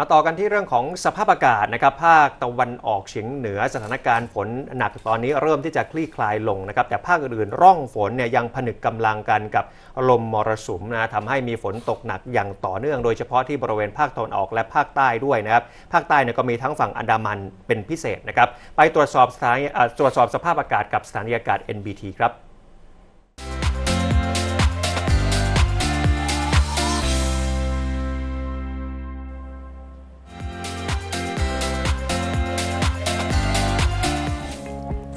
มาต่อกันที่เรื่องของสภาพอากาศนะครับภาคตะวันออกเฉียงเหนือสถานการณ์ฝนหนักตอนนี้เริ่มที่จะคลี่คลายลงนะครับแต่ภาคอื่นร่องฝนเนี่ยยังผนึกกำลังกันกับลมมรสุมนะทำให้มีฝนตกหนักอย่างต่อเนื่อง โดยเฉพาะที่บริเวณภาคตะวันออกและภาคใต้ด้วยนะครับภาคใต้เนี่ยก็มีทั้งฝั่งอันดามันเป็นพิเศษนะครับไปตรวจสอบสถานตรวจสอบสภาพอากาศกับสถานีอากาศ NBT ครับ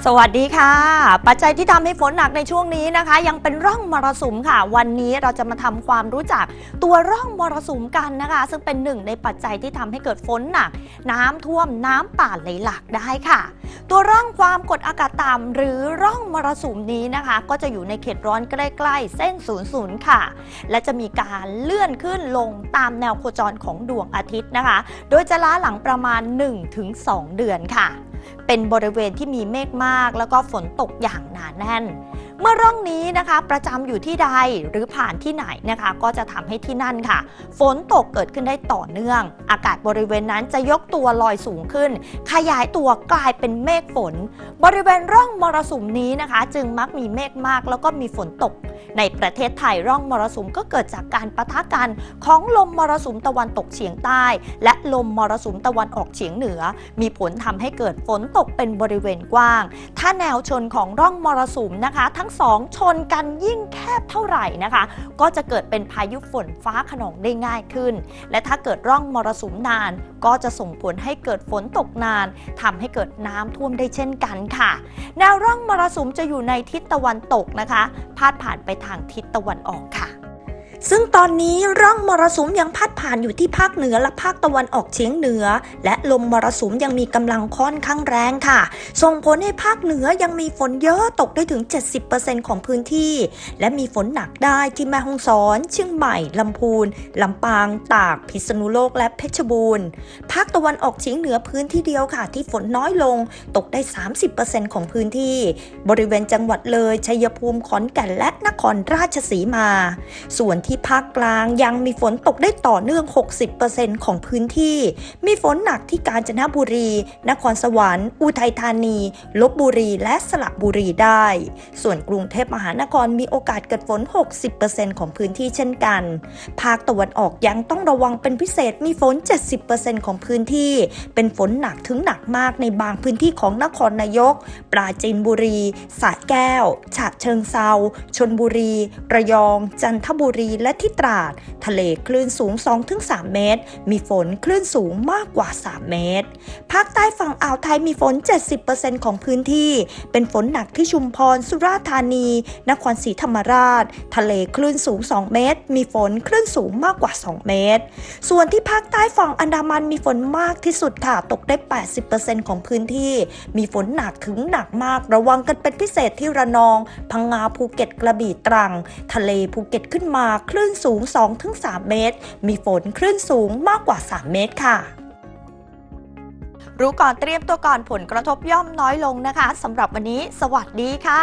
สวัสดีค่ะ ปัจจัยที่ทำให้ฝนหนักในช่วงนี้นะคะ ยังเป็นร่องมรสุมค่ะ วันนี้เราจะมาทำความรู้จักตัวร่องมรสุมกันนะคะ ซึ่งเป็นหนึ่งในปัจจัยที่ทำให้เกิดฝนหนัก น้ำท่วมน้ำป่าไหลหลากได้ค่ะ ตัวร่องความกดอากาศต่ำหรือร่องมรสุมนี้นะคะ ก็จะอยู่ในเขตร้อนใกล้ๆ เส้นศูนย์ศูนย์ค่ะ และจะมีการเลื่อนขึ้นลงตามแนวโคจรของดวงอาทิตย์นะคะ โดยจะล้าหลังประมาณ 1-2 เดือนค่ะ เป็นบริเวณที่มีเมฆมาก แล้วก็ฝนตกอย่างหนาแน่น เมื่อร่องนี้นะคะ ประจำอยู่ที่ใดหรือผ่านที่ไหนนะคะ ก็จะทำให้ที่นั่นค่ะ ฝนตกเกิดขึ้นได้ต่อเนื่อง อากาศบริเวณนั้นจะยกตัวลอยสูงขึ้น ขยายตัวกลายเป็นเมฆฝน บริเวณร่องมรสุมนี้นะคะ จึงมักมีเมฆมาก แล้วก็มีฝนตก ในประเทศไทยร่องมรสุมก็เกิดจากการปะทะกันของลมมรสุมตะวันตกเฉียงใต้ และลมมรสุมตะวันออกเฉียงเหนือ มีผลทำให้เกิดฝนตกเป็นบริเวณกว้าง ถ้าแนวชนของร่องมรสุมนะคะ ทั้งสองชนกันยิ่งแคบเท่าไหร่นะคะ ก็จะเกิดเป็นพายุฝนฟ้าขนองได้ง่ายขึ้น และถ้าเกิดร่องมรสุมนาน ก็จะส่งผลให้เกิดฝนตกนานทำให้เกิดน้ำท่วมได้เช่นกันค่ะ แนวร่องมรสุมจะอยู่ในทิศตะวันตกนะคะ พาดผ่านไปทางทิศตะวันออกค่ะ ซึ่งตอนนี้ร่องมรสุมยังพัดผ่านอยู่ที่ภาคเหนือและภาคตะวันออกเฉียงเหนือ และลมมรสุมยังมีกำลังค่อนข้างแรงค่ะ ส่งผลให้ภาคเหนือยังมีฝนเยอะตกได้ถึง 70%ของพื้นที่ และมีฝนหนักได้ที่แม่ฮ่องสอน เชียงใหม่ลำพูนลำปาง ตาก พิษณุโลกและเพชรบูรณ์ ภาคตะวันออกเฉียงเหนือพื้นที่เดียวค่ะ ที่ฝนน้อยลงตกได้ 30%ของพื้นที่ บริเวณจังหวัดเลยชัยภูมิขอนแก่นและนครราชสีมา ส่วนที่ภาคกลางยังมีฝนตกได้ต่อเนื่อง 60%ของพื้นที่ มีฝนหนักที่กาญจนบุรี นครสวรรค์ อุทัยธานี ลบบุรีและสระบุรีได้ ส่วนกรุงเทพมหานครมีโอกาสเกิดฝน 60%ของพื้นที่เช่นกัน ภาคตะวันออกยังต้องระวังเป็นพิเศษมีฝน 70%ของพื้นที่ เป็นฝนหนักถึงหนักมากในบางพื้นที่ของนครนายก ปราจีนบุรีสระแก้ว ฉะเชิงเซาชนบุรี ระยอง จันทบุรีและที่ตราด ทะเลคลื่นสูง 2-3 เมตร มีฝนคลื่นสูงมากกว่า 3 เมตร ภาคใต้ฝั่งอ่าวไทยมีฝน 70%ของพื้นที่ เป็นฝนหนักที่ชุมพร สุราษฎร์ธานี นครศรีธรรมราช ทะเลคลื่นสูง 2 เมตร มีฝนคลื่นสูงมากกว่า 2 เมตร ส่วนที่ภาคใต้ฝั่งอันดามันมีฝนมากที่สุดค่ะ ตกได้ 80%ของพื้นที่ มีฝนหนักถึงหนักมาก ระวังกันเป็นพิเศษที่ระนอง พังงา ภูเก็ต กระบี่ ตรัง ทะเลภูเก็ตขึ้นมาคลื่นสูง 2-3 เมตร มีฝนคลื่นสูงมากกว่า 3 เมตรค่ะรู้ก่อนเตรียมตัวก่อนผลกระทบย่อมน้อยลงนะคะสำหรับวันนี้ สวัสดีค่ะ